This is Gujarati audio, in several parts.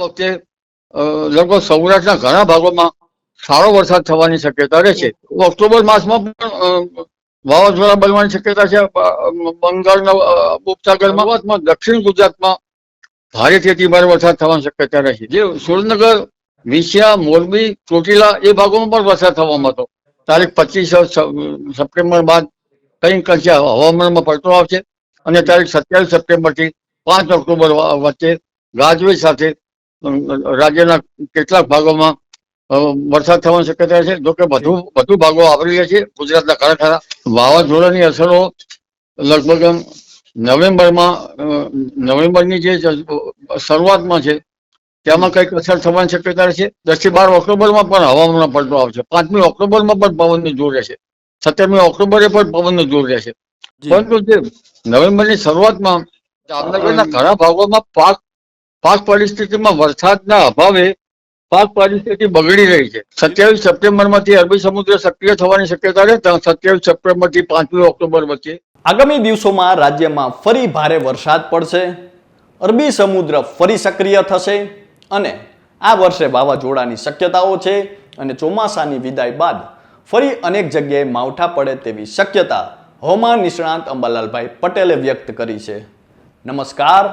વખતે લગભગ સૌરાષ્ટ્રના ઘણા ભાગોમાં સારો વરસાદ થવાની શક્યતા રહેશે ઓક્ટોબર માસમાં પણ વાવાઝોડા બનવાની શક્યતા છે. બંગાળના ઉપસાગરમાં દક્ષિણ ગુજરાતમાં ભારેથી અતિભારે વરસાદ થવાની શક્યતા રહેશે જે સુરેન્દ્રનગર વિંછિયા મોરબી, ચોટીલા એ ભાગોમાં પણ વરસાદ થવામાં હતો. તારીખ પચીસ સપ્ટેમ્બર બાદ કંઈક અંશે હવામાનમાં પડતો આવશે અને તારીખ સત્યાવીસ સપ્ટેમ્બરથી પાંચ ઓક્ટોબર વચ્ચે ગાજવીજ સાથે રાજ્યના કેટલાક ભાગોમાં વરસાદ થવાની શક્યતા છે. જોકે વધુ વધુ ભાગો આવરી લે છે. ગુજરાતના ખરા ખરા વાવાઝોડાની અસરો લગભગ નવેમ્બરમાં નવેમ્બરની જે શરૂઆતમાં છે તેમાં કંઈક અસર થવાની શક્યતા છે દસથી બાર ઓક્ટોબરમાં પણ હવામાનમાં પલટો આવશે. પાંચમી ઓક્ટોબરમાં પણ પવનનું જોર રહેશે. સત્તરમી ઓક્ટોબરે પણ પવનની જોર રહેશે. પરંતુ જે નવેમ્બરની શરૂઆતમાં જામનગરના ઘણા ભાગોમાં પાક પાક પરિસ્થિતિમાં વરસાદના અભાવે પાક પરિસ્થિતિ બગડી રહી છે. સત્યાવીસ સપ્ટેમ્બરમાંથી અરબી સમુદ્ર સક્રિય થવાની શક્યતા છે સત્યાવીસ સપ્ટેમ્બરથી પાંચમી ઓક્ટોબર વચ્ચે. આગામી દિવસોમાં રાજ્યમાં ફરી ભારે વરસાદ પડશે, અરબી સમુદ્ર ફરી સક્રિય થશે અને આ વર્ષે વાવાઝોડાની શક્યતાઓ છે અને ચોમાસાની વિદાય બાદ ફરી અનેક જગ્યાએ માવઠા પડે તેવી શક્યતા હવામાન નિષ્ણાંત અંબાલાલભાઈ પટેલે વ્યક્ત કરી છે. નમસ્કાર.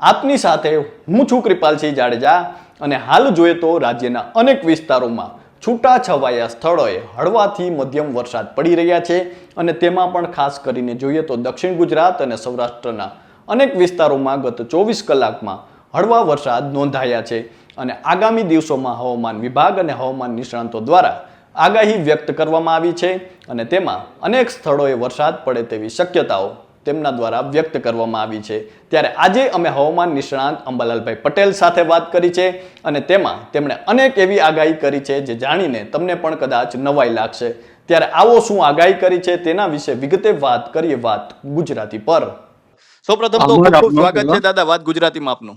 આપની સાથે હું છું કૃપાલસિંહ જાડેજા અને હાલ જોઈએ તો રાજ્યના અનેક વિસ્તારોમાં છૂટા છવાયા સ્થળોએ હળવાથી મધ્યમ વરસાદ પડી રહ્યા છે અને તેમાં પણ ખાસ કરીને જોઈએ તો દક્ષિણ ગુજરાત અને સૌરાષ્ટ્રના અનેક વિસ્તારોમાં ગત ચોવીસ કલાકમાં હળવા વરસાદ નોંધાયા છે અને આગામી દિવસોમાં હવામાન વિભાગ અને હવામાન નિષ્ણાંતો દ્વારા આગાહી વ્યક્ત કરવામાં આવી છે અને તેમાં અનેક સ્થળોએ વરસાદ પડે તેવી શક્યતાઓ તેમના દ્વારા વ્યક્ત કરવામાં આવી છે. ત્યારે આજે અમે હવામાન નિષ્ણાંત અંબાલાલભાઈ પટેલ સાથે વાત કરી છે અને તેમાં તેમણે અનેક એવી આગાહી કરી છે જે જાણીને તમને પણ કદાચ નવાઈ લાગશે. ત્યારે આવો શું આગાહી કરી છે તેના વિશે વિગતે વાત કરીએ વાત ગુજરાતી પર. સૌપ્રથમ તો સ્વાગત છે દાદા વાત ગુજરાતીમાં આપનું.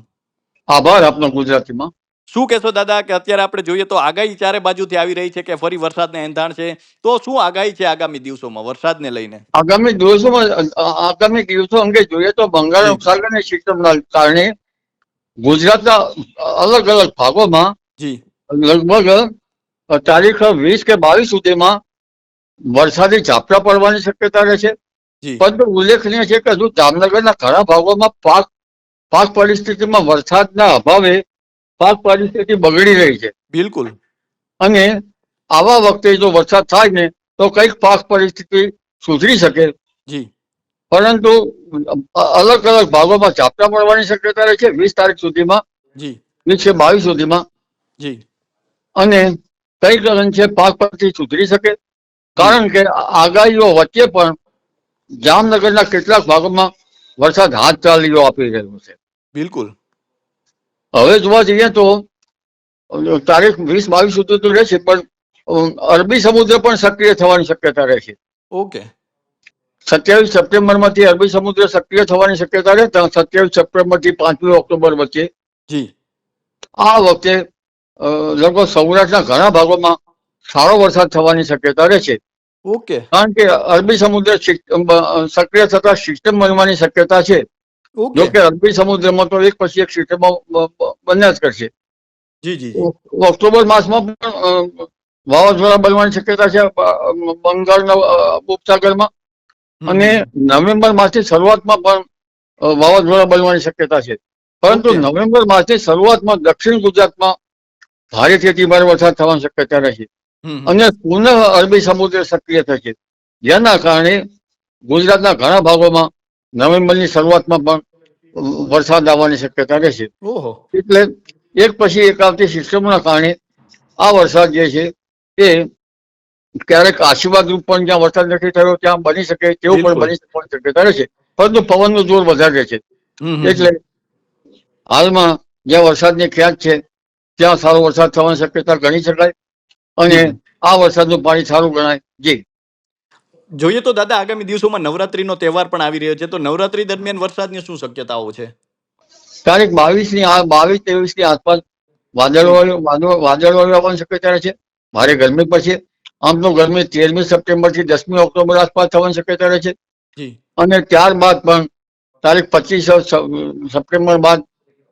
આભાર આપનો ગુજરાતીમાં. શું કહેશો દાદા કે અત્યારે આપણે જોઈએ તો આગાહી ચારે બાજુથી આવી રહી છે કે ફરી વરસાદને એંધાણ છે? તો શું આગાહી છે આગામી દિવસોમાં વરસાદને લઈને? આગામી દિવસોમાં આગામી દિવસો અંગે જોઈએ તો બંગાળ. ઉપસાગરની સિસ્ટમના કારણે ગુજરાતના અલગ અલગ ભાગોમાં જી. લગભગ તારીખ વીસ કે બાવીસ સુધીમાં વરસાદી ઝાપટા પડવાની શક્યતા રહે છે. પરંતુ ઉલ્લેખનીય છે કે હજુ જામનગરના ઘણા ભાગોમાં પાક પાક પરિસ્થિતિમાં વરસાદના અભાવે પાક પરિસ્થિતિ બગડી રહી છે. બિલકુલ. અને આવા વખતે જો વરસાદ થાય ને તો કંઈક પાક પરિસ્થિતિ સુધરી શકે. જી. પરંતુ અલગ અલગ ભાગોમાં ઝાપટા પડવાની શક્યતા રહે છે વીસ તારીખ સુધીમાં જી. વીસ કે બાવીસ સુધીમાં. જી. અને કંઈક અંશે પાક પરથી સુધરી શકે? કારણ કે આગાહીઓ વચ્ચે પણ જામનગરના કેટલાક ભાગોમાં વરસાદ હાથ ચાલીઓ આપી રહ્યો છે. બિલકુલ. હવે જોવા જઈએ તો તારીખ વીસ બાવીસ સુધી તો રહેશે પણ અરબી સમુદ્ર પણ સક્રિય થવાની શક્યતા રહેશે. ઓકે. સત્યાવીસ સપ્ટેમ્બરમાંથી અરબી સમુદ્ર સક્રિય થવાની શક્યતા રહે સત્યાવીસ સપ્ટેમ્બરથી પાંચમી ઓક્ટોબર વચ્ચે. જી. આ વખતે લગભગ સૌરાષ્ટ્રના ઘણા ભાગોમાં સારો વરસાદ થવાની શક્યતા રહેશે. ઓકે. કારણ કે અરબી સમુદ્ર સક્રિય થતા સિસ્ટમ બનવાની શક્યતા છે. જો કે અરબી સમુદ્રમાં તો એક પછી એક બ- બન્યા જ કરશે. જી જી ઓક્ટોબર માસમાં પણ વાવાઝોડા બનવાની શક્યતા છે બંગાળના ઉપસાગરમાં. અને નવેમ્બર માસની શરૂઆતમાં પણ વાવાઝોડા બનવાની શક્યતા છે. પરંતુ. નવેમ્બર માસની શરૂઆતમાં દક્ષિણ ગુજરાતમાં ભારેથી અતિ ભારે વરસાદ થવાની શક્યતા રહેશે. અને પુનઃ અરબી સમુદ્ર સક્રિય થશે. જેના કારણે ગુજરાતના ઘણા ભાગોમાં નવેમ્બરની શરૂઆતમાં પણ વરસાદ આવવાની શક્યતા રહેશે એટલે એક પછી એક આવતી સિસ્ટમોના કારણે આ વરસાદ જે છે એ ક્યારેક આશીર્વાદ રૂપ પણ જ્યાં વરસાદ નથી થયો ત્યાં બની શકે તેવું પણ બની શકવાની શક્યતા રહેશે પરંતુ પવનનું જોર વધારે છે. એટલે હાલમાં જ્યાં વરસાદની ખ્યાત છે ત્યાં સારો વરસાદ થવાની શક્યતા ગણી શકાય અને આ વરસાદનું પાણી સારું ગણાય. જી. જોઈએ તો દાદા આગામી દિવસોમાં નવરાત્રીનો તહેવાર પણ આવી રહ્યો છે. તો નવરાત્રી દરમિયાન વરસાદની શું શક્યતાઓ છે? તારીખ બાવીસની આ બાવીસ ત્રેવીસની આસપાસ વાદળ વાદળવાળું આવવાની શક્યતા રહે છે. ભારે ગરમી પછી આમ તો ગરમી તેરમી સપ્ટેમ્બરથી દસમી ઓક્ટોબર આસપાસ થવાની શક્યતા રહે છે અને ત્યારબાદ પણ તારીખ પચીસ સપ્ટેમ્બર બાદ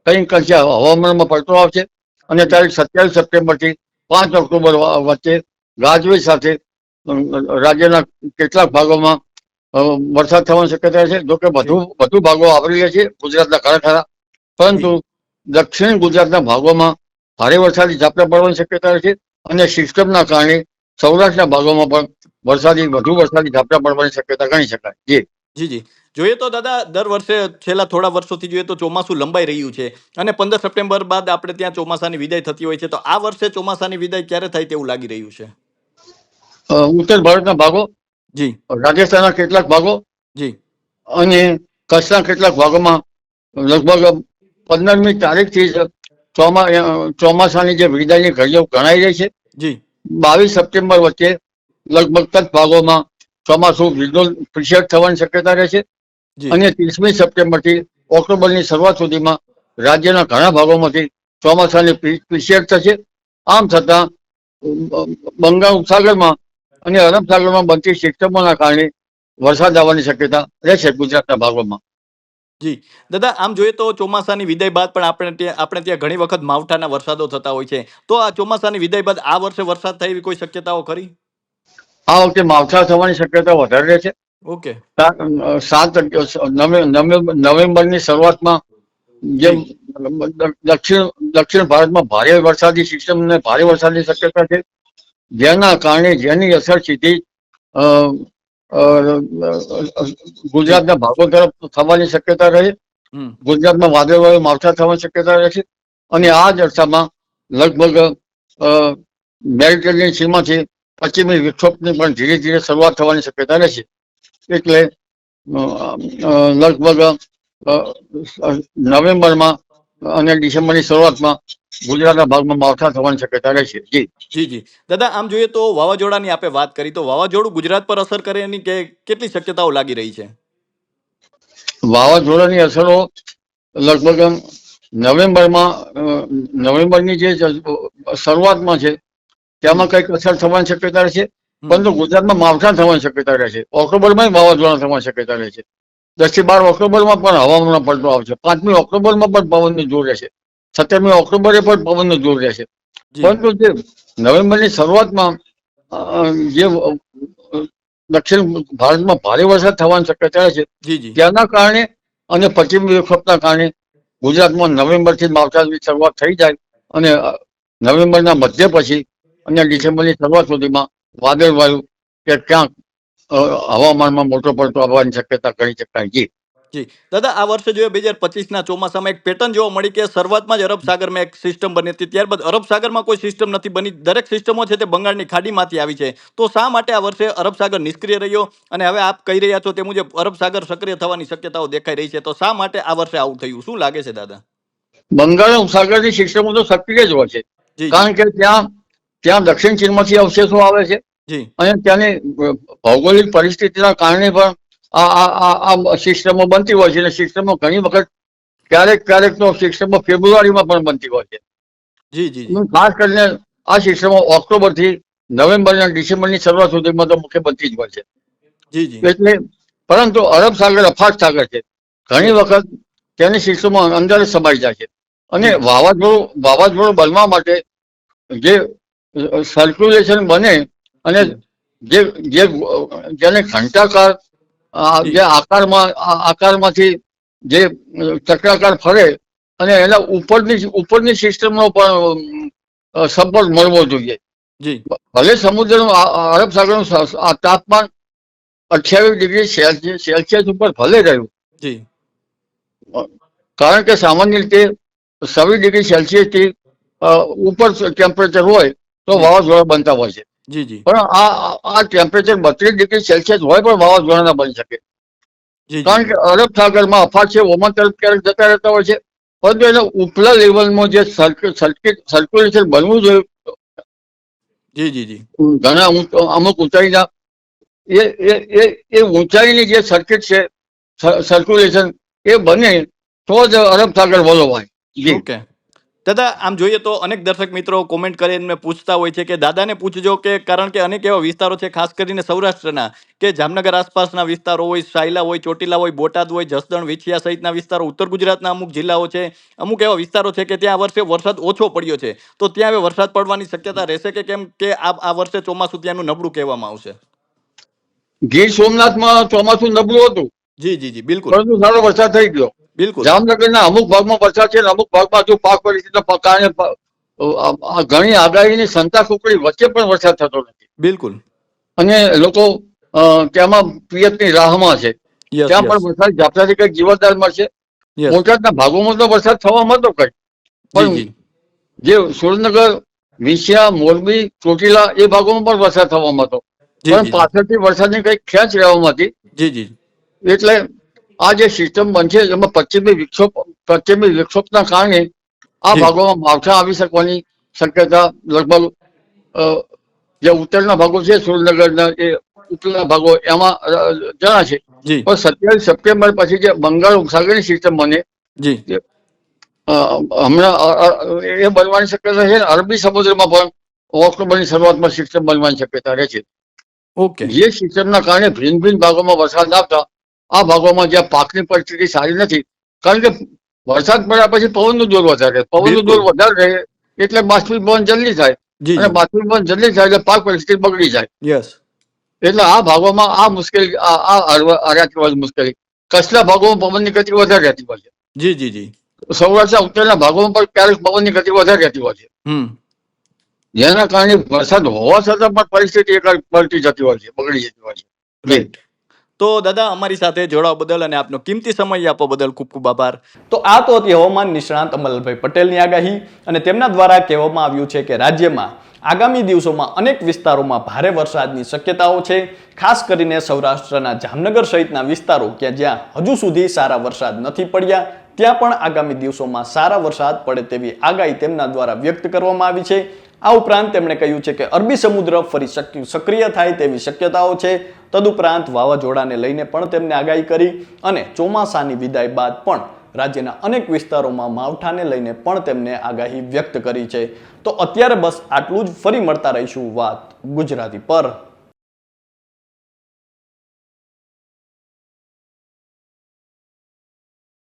કંઈક અંશે હવામાનમાં પડતો આવશે. અને તારીખ સત્યાવીસ સપ્ટેમ્બરથી પાંચ ઓક્ટોબર વચ્ચે ગાજવીજ સાથે રાજ્યના કેટલાક ભાગોમાં વરસાદ થવાની શક્યતા છે. જોકે વધુ વધુ ભાગો આવરી લે છે. ગુજરાતના ખરા ખરા પરંતુ દક્ષિણ ગુજરાતના ભાગોમાં ભારે વરસાદી ઝાપટા પડવાની શક્યતા છે અને સિસ્ટમના કારણે સૌરાષ્ટ્રના ભાગોમાં પણ વરસાદી વધુ વરસાદી ઝાપટા પડવાની શક્યતા ગણી શકાય. જી. જી જી. જોઈએ તો દાદા દર વર્ષે છેલ્લા થોડા વર્ષોથી જોઈએ તો ચોમાસું લંબાઈ રહ્યું છે અને પંદર સપ્ટેમ્બર બાદ આપણે ત્યાં ચોમાસાની વિદાય થતી હોય છે. તો આ વર્ષે ચોમાસાની વિદાય ક્યારે થાય તેવું લાગી રહ્યું છે? ઉત્તર ભારતના ભાગો જી. રાજસ્થાનના કેટલાક ભાગો જી. અને કચ્છના કેટલાક ભાગોમાં લગભગ પંદરમી તારીખથી જ ચોમા ચોમાસાની જે વિદાયની ઘડીઓ ગણાઈ રહી છે. જી. બાવીસ સપ્ટેમ્બર વચ્ચે લગભગ કચ્છ ભાગોમાં ચોમાસું વિઝ્યુઅલ પ્રિશિયર થવાની શક્યતા રહે છે. અને ત્રીસમી સપ્ટેમ્બરથી ઓક્ટોબરની શરૂઆત સુધીમાં રાજ્યના ઘણા ભાગોમાંથી ચોમાસાની પ્રિશિયટ થશે. આમ છતાં બંગાળ ઉપસાગરમાં અને અરબ સાગરમાં બનતી સિસ્ટમોના કારણે વરસાદ આવવાની શક્યતા રહેશે ગુજરાતના ભાગોમાં. જી. દાદા આમ જોઈએ તો ચોમાસાની વિદાય બાદ પણ આપણે ત્યાં આપણે ત્યાં ઘણી વખત માવઠાના વરસાદો થતા હોય છે. તો આ ચોમાસાની વિદાય બાદ આ વર્ષે વરસાદ થાય એવી કોઈ શક્યતાઓ ખરી? આ વખતે માવઠા થવાની શક્યતા વધારે રહે છે. ઓકે. સાત નવે- નવે- નવેમ્બરની શરૂઆતમાં જે. દક્ષિણ દક્ષિણ ભારતમાં ભારે વરસાદી સિસ્ટમ ને ભારે વરસાદની શક્યતા છે. જેના કારણે જેની અસર સીધી ગુજરાતના ભાગો તરફ થવાની શક્યતા રહે. ગુજરાતમાં વાદળવાળું માવઠા થવાની શક્યતા રહે છે. અને આ જ લગભગ અ, મેડિટેરિયન સીમાથી પશ્ચિમી વિક્ષોભની પણ ધીરે ધીરે શરૂઆત થવાની શક્યતા રહેશે એટલે અ, અ, લગભગ અ, નવેમ્બરમાં અને ડિસેમ્બરની શરૂઆતમાં ગુજરાતના ભાગમાં માવઠા થવાની શક્યતા રહેશે જી. જી જી. દાદા આમ જોઈએ તો વાવાઝોડાની આપે વાત કરી તો વાવાઝોડું ગુજરાત પર અસર કરે એની કેટલી શક્યતાઓ લાગી રહી છે? વાવાઝોડાની અસરો લગભગ નવેમ્બરમાં નવેમ્બરની જે શરૂઆતમાં છે તેમાં કંઈક અસર થવાની શક્યતા રહેશે પરંતુ ગુજરાતમાં માવઠા થવાની શક્યતા રહેશે ઓક્ટોબરમાં વાવાઝોડા થવાની શક્યતા રહેશે દસથી બાર ઓક્ટોબરમાં પણ હવામાન પલટો આવશે પાંચમી ઓક્ટોબરમાં પણ પવનની જોર રહેશે સત્તરમી ઓક્ટોબરે પણ પવનનો જોર રહેશે પરંતુ જે નવેમ્બરની શરૂઆતમાં જે દક્ષિણ ભારતમાં ભારે વરસાદ થવાની શક્યતા છે તેના કારણે અને પશ્ચિમ વિક્ષોભના કારણે ગુજરાતમાં નવેમ્બરથી માવઠાની શરૂઆત થઈ જાય અને નવેમ્બરના મધ્ય પછી અને ડિસેમ્બરની શરૂઆત સુધીમાં વાદળવાયુ કે ક્યાંક હવામાનમાં મોટો પડતો આવવાની શક્યતા ગણી શકાય. જી. જી. દાદા આ વર્ષે જોઈએ બે હજાર પચીસના ચોમાસામાં એક પેટર્ન જોવા મળી કે શરૂઆતમાં જ અરબ સાગરમાં એક સિસ્ટમ બની હતી. ત્યારબાદ અરબ સાગરમાં કોઈ સિસ્ટમ નથી બની. દરેક સિસ્ટમો છે તે બંગાળની ખાડીમાંથી આવી છે. તો શા માટે આ વર્ષે અરબ સાગર નિષ્ક્રિય રહ્યો? અને હવે આપ કહી રહ્યા છો તે મુજબ અરબ સાગર સક્રિય થવાની શક્યતાઓ દેખાઈ રહી છે. તો શા માટે આ વર્ષે આવું થયું? શું લાગે છે દાદા? બંગાળ સાગરની સિસ્ટમો તો સક્રિય જ હોય છે. કારણ કે ત્યાં ત્યાં દક્ષિણ ચીનમાંથી અવશેષો આવે છે. જી. અને ત્યાંની ભૌગોલિક પરિસ્થિતિના કારણે પણ આ સિસ્ટમો બનતી હોય છે અને સિસ્ટમો ઘણી વખત ક્યારેક ક્યારેક તો સિસ્ટમો ફેબ્રુઆરીમાં પણ બનતી હોય છે. જી જી ખાસ કરીને આ સિસ્ટમો ઓક્ટોબરથી નવેમ્બર અને ડિસેમ્બરની શરૂઆત સુધીમાં તો મુખ્ય બનતી જ હોય છે. જી જી. એટલે પરંતુ અરબ સાગર અફાટ સાગર છે. ઘણી વખત તેની સિસ્ટમો અંદર સમાઈ જાય છે. અને વાવાઝોડું વાવાઝોડું બનવા માટે જે સર્ક્યુલેશન બને અને જે જે જેને ઘંટાકાર જે આકારમાં આકારમાંથી જે ચક્રાકાર ફરે અને એના ઉપરની ઉપરની સિસ્ટમનો પણ સંપર્ક મળવો જોઈએ. જી. ભલે સમુદ્રનું અરબ સાગરનું તાપમાન અઠ્યાવીસ ડિગ્રી સેલ્સિયસ સેલ્સિયસ ઉપર ભલે રહ્યું. કારણ કે સામાન્ય રીતે છવ્વીસ ડિગ્રી સેલ્સિયસથી ઉપર ટેમ્પરેચર હોય તો વાવાઝોડા બનતા હોય છે. જી જી. પણ આ આ- ટેમ્પરેચર બત્રીસ ડિગ્રી સેલ્સિયસ હોય પણ વાવાઝોડા ના બની શકે. કારણ કે અરબ સાગરમાં અફાટ છે ઓમાન તરફ ક્યારેક જતા રહેતા હોય છે પરંતુ એના ઉપલા લેવલમાં જે સર્ક્યુલેશન બનવું જોઈએ. જી જી જી. ઘણા અમુક ઊંચાઈના એ એ એ એ ઊંચાઈની જે સર્કિટ છે સર્ક્યુલેશન એ બને તો જ અરબ સાગર વલોવાય. જી. ઓકે. દાદા આમ જોઈએ તો અનેક દર્શક મિત્રો કોમેન્ટ કરીને પૂછતા હોય છે કે દાદાને પૂછજો કે કારણ કે અનેક એવા વિસ્તારો છે ખાસ કરીને સૌરાષ્ટ્રના કે જામનગર આસપાસના વિસ્તારો હોય સાયલા હોય ચોટીલા હોય બોટાદ હોય જસદણ વિછિયા સહિતના વિસ્તારો ઉત્તર ગુજરાતના અમુક જિલ્લાઓ છે અમુક એવા વિસ્તારો છે કે ત્યાં આ વર્ષે વરસાદ ઓછો પડ્યો છે. તો ત્યાં હવે વરસાદ પડવાની શક્યતા રહેશે કે કેમ કે આ આ વર્ષે ચોમાસું ત્યાંનું નબળું કહેવામાં આવશે? ગીર સોમનાથમાં ચોમાસું નબળું હતું. જી જી જી બિલકુલ. પરંતુ સારો વરસાદ થઈ ગયો. બિલકુલ. જામનગરના અમુક ભાગમાં વરસાદ છે અમુક ભાગમાં જો પાક પરિસ્થિતિના કારણે ઘણી આગાહીની સંતા ખુકડી વચ્ચે પણ વરસાદ થતો નથી. બિલકુલ. અને લોકો ત્યાંમાં પિયતની રાહમાં છે. ત્યાં પણ વરસાદ ઝાપટાથી કંઈક જીવતદાર મળશે. બોટાદના ભાગોમાં તો વરસાદ થવા મળતો કઈ. પણ જે. સુરેન્દ્રનગર વિંછિયા મોરબી ચોટીલા એ ભાગોમાં પણ વરસાદ થવા મળતો જી પણ પાછળથી વરસાદની કંઈક ખેંચ રહેવા હતી જી જી. એટલે આ જે સિસ્ટમ બનશે એમાં પશ્ચિમી વિક્ષોભ પશ્ચિમી વિક્ષોભના કારણે આ ભાગોમાં માવઠા આવી શકવાની શક્યતા લગભગ જે ઉત્તરના ભાગો છે સુરેન્દ્રનગરના એ ઉત્તરના ભાગો એમાં જણા છે જી. પણ સત્યાવીસ સપ્ટેમ્બર પછી જે બંગાળ ઉપસાગરની સિસ્ટમ બને જી. હમણાં એ બનવાની શક્યતા છે અરબી સમુદ્રમાં પણ ઓક્ટોબરની શરૂઆતમાં સિસ્ટમ બનવાની શક્યતા રહે છે. ઓકે. જે સિસ્ટમના કારણે ભિન્ન ભિન્ન ભાગોમાં વરસાદ આવતા આ ભાગોમાં જ્યાં પાકની પરિસ્થિતિ સારી નથી કારણ કે વરસાદ પડ્યા પછી પવનનું જોર વધારે પવનનું. જોર વધારે રહે એટલે બાષ્પીભવન જલ્દી થાય. અને બાષ્પીભવન જલ્દી થાય એટલે પાક પરિસ્થિતિ બગડી જાય. યસ. એટલે આ ભાગોમાં આ મુશ્કેલી આ હળવા- મુશ્કેલી. કચ્છના ભાગોમાં પવનની ગતિ વધારે રહેતી હોય છે. જી જી જી. સૌરાષ્ટ્રના ઉત્તરના ભાગોમાં પણ ક્યારેક પવનની ગતિ વધારે રહેતી હોય છે. જેના કારણે વરસાદ હોવા છતાં પણ પરિસ્થિતિ એક પલટી જતી હોય છે બગડી જતી હોય છે. તો દાદા, અમારી સાથે જોડાવા બદલ અને આપનો કિંમતી સમય આપવા બદલ ખૂબ ખૂબ આભાર. તો આ તો હતી હવામાન નિષ્ણાંત અમલભાઈ પટેલની આગાહી અને તેમના દ્વારા કહેવામાં આવ્યું છે કે રાજ્યમાં આગામી દિવસોમાં અનેક વિસ્તારોમાં ભારે વરસાદની શક્યતાઓ છે. ખાસ કરીને સૌરાષ્ટ્રના જામનગર સહિતના વિસ્તારો કે જ્યાં હજુ સુધી સારા વરસાદ નથી પડ્યા, ત્યાં પણ આગામી દિવસોમાં સારા વરસાદ પડે તેવી આગાહી તેમના દ્વારા વ્યક્ત કરવામાં આવી છે. આ ઉપરાંત તેમણે કહ્યું છે કે અરબી સમુદ્ર ફરી સક્રિય થાય તેવી શક્યતાઓ છે. તદુપરાંત વાવાઝોડાને લઈને પણ તેમને આગાહી કરી અને ચોમાસાની વિદાય બાદ પણ રાજ્યના અનેક વિસ્તારોમાં માવઠાને લઈને પણ તેમને આગાહી વ્યક્ત કરી છે. તો અત્યારે બસ આટલું જ. ફરી મળતા રહીશું વાત ગુજરાતી પર.